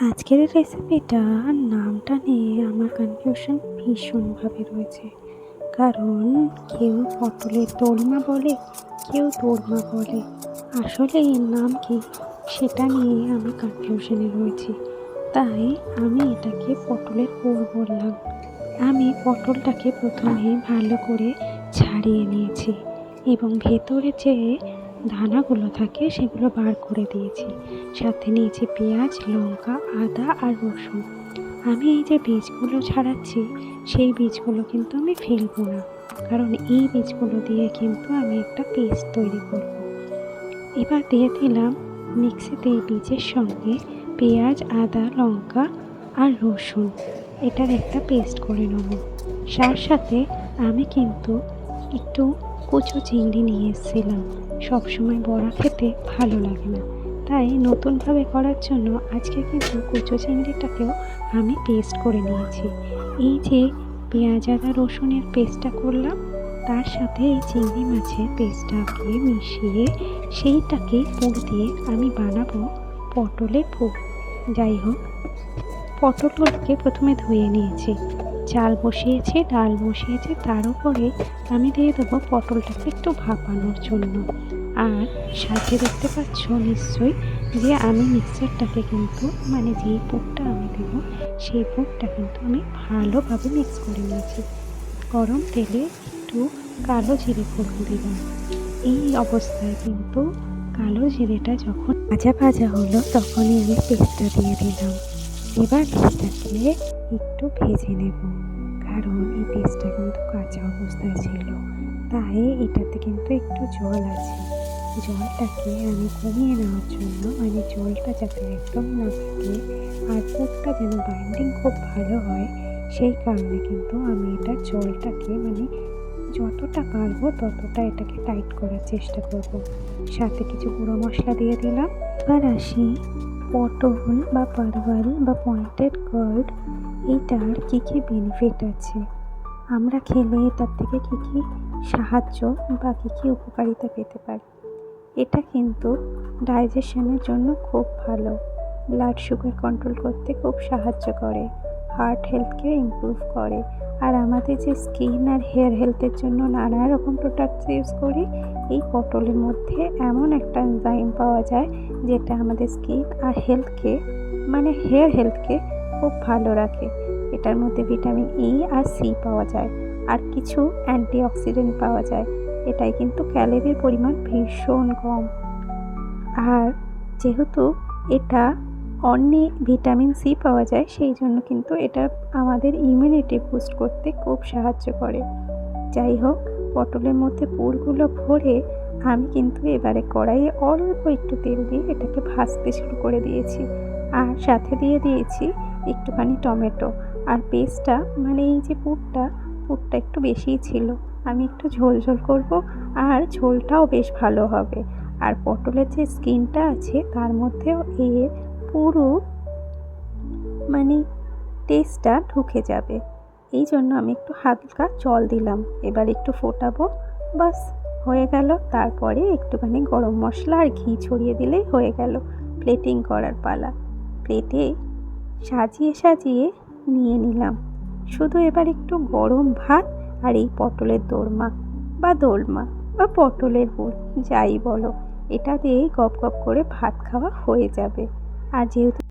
আজকের রেসিপিটা নামটা নিয়ে আমার কনফিউশন ভীষণভাবে রয়েছে। কারণ কেউ পটলের দোলমা বলে, কেউ দোরমা বলে। আসলে এর নাম কি সেটা নিয়ে আমি কনফিউশনে রয়েছি। তাই আমি এটাকে পটলের পোর বললাম। আমি পটলটাকে প্রথমে ভালো করে ছাড়িয়ে নিয়েছি এবং ভেতরে যে দানাগুলো থাকে, সেগুলো বার করে দিয়েছি। সাথে নিয়েছি পেঁয়াজ, লঙ্কা, আদা আর রসুন। আমি এই যে বীজগুলো ছাড়াচ্ছি, সেই বীজগুলো কিন্তু আমি ফেলব না। কারণ এই বীজগুলো দিয়ে কিন্তু আমি একটা পেস্ট তৈরি করব। এবার দিয়ে দিলাম মিক্সিতে এই বীজের সঙ্গে পেঁয়াজ, আদা, লঙ্কা আর রসুন। এটার একটা পেস্ট করে নেব। তার সাথে আমি কিন্তু একটু কুচো চিংড়ি নিয়ে এসেছিলাম। সবসময় বড়া খেতে ভালো লাগে না। তাই নতুনভাবে করার জন্য আজকে কিন্তু কুচো চিংড়িটাকেও আমি পেস্ট করে নিয়েছি। এই যে পেঁয়াজ আদা রসুনের পেস্টটা করলাম, তার সাথে এই চিংড়ি মাছের পেস্টটাকে মিশিয়ে সেইটাকে পুর দিয়ে আমি বানাবো পটলের পুর। যাই হোক পটলগুলোকে প্রথমে ধুয়ে নিয়েছি। চাল বসিয়েছি, ডাল বসিয়েছি, তার উপরে আমি দিয়ে দেবো পটলটাকে একটু ভাপানোর জন্য। আর সাথে দেখতে পাচ্ছ নিশ্চয়ই যে আমি মিক্সারটাকে কিন্তু মানে যেই পুরটা আমি দেবো, সেই পুরটা কিন্তু আমি ভালোভাবে মিক্স করে নিয়েছি। গরম তেলে একটু কালো জিরে ফোড়ন দিলাম। এই অবস্থায় কিন্তু কালো জিরেটা যখন ভাজা ভাজা হলো, তখনই আমি পেস্টটা দিয়ে দিলাম। এবার পেস্টটাকে একটু ভেজে নেব। কারণ এই পেস্টটা কিন্তু কাঁচা অবস্থায় ছিল। তাই এটাতে কিন্তু একটু জল আছে। জলটাকে আমি কমিয়ে নেওয়ার জন্য মানে জলটা যাতে একদম না থাকে আর পুরটা যেন বাইন্ডিং খুব ভালো হয়, সেই কারণে কিন্তু আমি এটা জলটাকে মানে যতটা পারব ততটা এটাকে টাইট করার চেষ্টা করব। সাথে কিছু গুঁড়ো মশলা দিয়ে দিলাম। এবার আসি পটল বা পারওয়াল বা পয়েন্টেড গার্ড এটার কী কী বেনিফিট আছে? আমরা খেলে এটার থেকে কী কী সাহায্য বা কী কী উপকারিতা পেতে পারি? এটা কিন্তু ডাইজেশনের জন্য খুব ভালো। ব্লাড সুগার কন্ট্রোল করতে খুব সাহায্য করে। হার্ট হেলথকে ইমপ্রুভ করে। আর আমাদের যে স্কিন আর হেয়ার হেলথের জন্য নানা রকম প্রোডাক্টস ইউজ করি, এই পটলের মধ্যে এমন একটা এনজাইম পাওয়া যায়, যেটা আমাদের স্কিন আর হেলথকে মানে হেয়ার হেলথকে খুব ভালো রাখে। এটার মধ্যে ভিটামিন ই আর সি পাওয়া যায়। আর কিছু অ্যান্টিঅক্সিডেন্ট পাওয়া যায়। এটাই কিন্তু ক্যালোরির পরিমাণ ভীষণ কম। আর যেহেতু এটা অন্যে ভিটামিন সি পাওয়া যায়, সেই জন্য কিন্তু এটা আমাদের ইমিউনিটি বুস্ট করতে খুব সাহায্য করে। যাই হোক, পটলের মধ্যে পুরগুলো ভরে আমি কিন্তু এবারে কড়াইয়ে অল্প একটু তেল দিয়ে এটাকে ভাজতে শুরু করে দিয়েছি। আর সাথে দিয়ে দিয়েছি একটুখানি টমেটো আর পেস্টটা মানে এই যে পুরটা পুরটা একটু বেশিই ছিল। আমি একটু ঝোল ঝোল করব আর ঝোলটাও বেশ ভালো হবে। আর পটলের যে স্কিনটা আছে, তার মধ্যেও এর পুরো মানে টেস্টটা ঢুকে যাবে। এই জন্য আমি একটু হালকা জল দিলাম। এবার একটু ফোটাবো, বাস, হয়ে গেল। তারপরে একটুখানি গরম মশলা আর ঘি ছড়িয়ে দিলেই হয়ে গেল। প্লেটিং করার পালা। প্লেটে সাজিয়ে সাজিয়ে নিয়ে নিলাম। শুধু এবার একটু গরম ভাত আর এই পটলের দোরমা বা দোলমা বা পটলের বোল যাই বলো। এটা দিয়েই গপ গপ করে ভাত খাওয়া হয়ে যাবে। আর যেহেতু